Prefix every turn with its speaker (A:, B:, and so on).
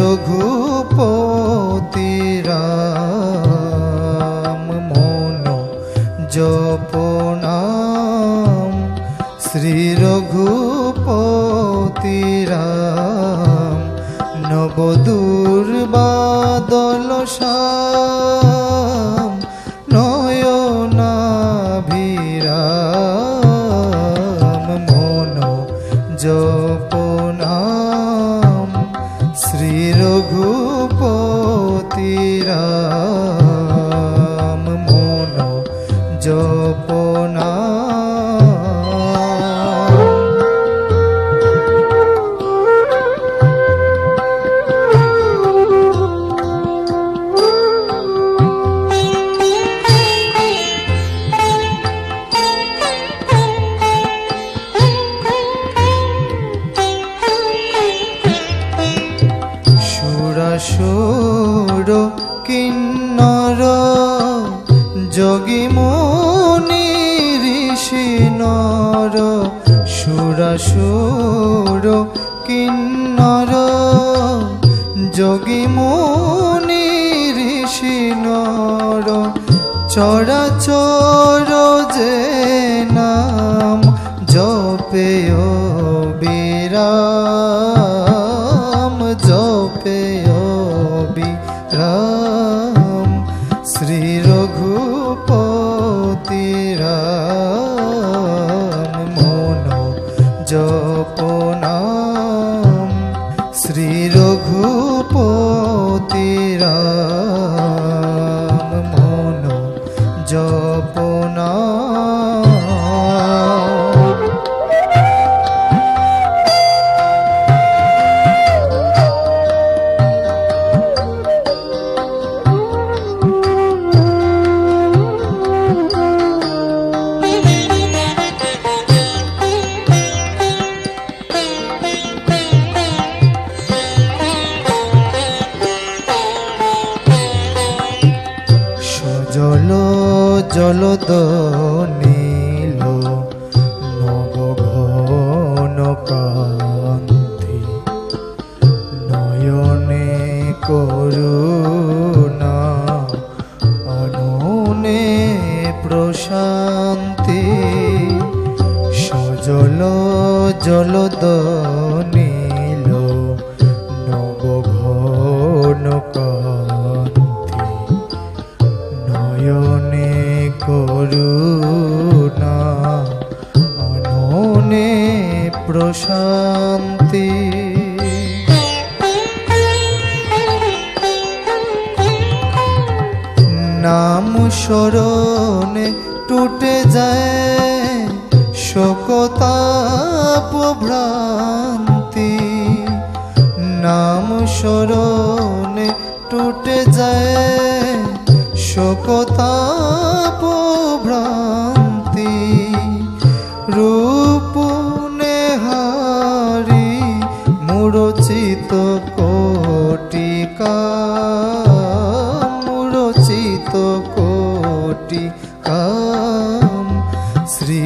A: রঘুপতি রাম মন জপনাম শ্রী রঘুপতি রাম নবদুর্বাদল সা শ্রী সুরাসুর কিন্নর যোগী মুনি ঋষি নর। সুরাসুর কিন্নর যোগী মুনি ঋষি নর। চরাচর যে নাম জপেয় বিরাম শ্রী মন জপনাম। শ্রী রঘুপতি জলদ নীল নবঘন কান্তি নয়নে করুণা অনুনে প্রশান্তি। সজল জলদ নীল নবঘন কান্তি করুণা অননে প্রশান্তি। নাম স্মরণে টুটে যায় শোকতাপ ভ্রান্তি। নাম স্মরণে টুটে যায় শোকতাপ মুরচিত কোটিকা মুরচিত কোটিকা শ্রী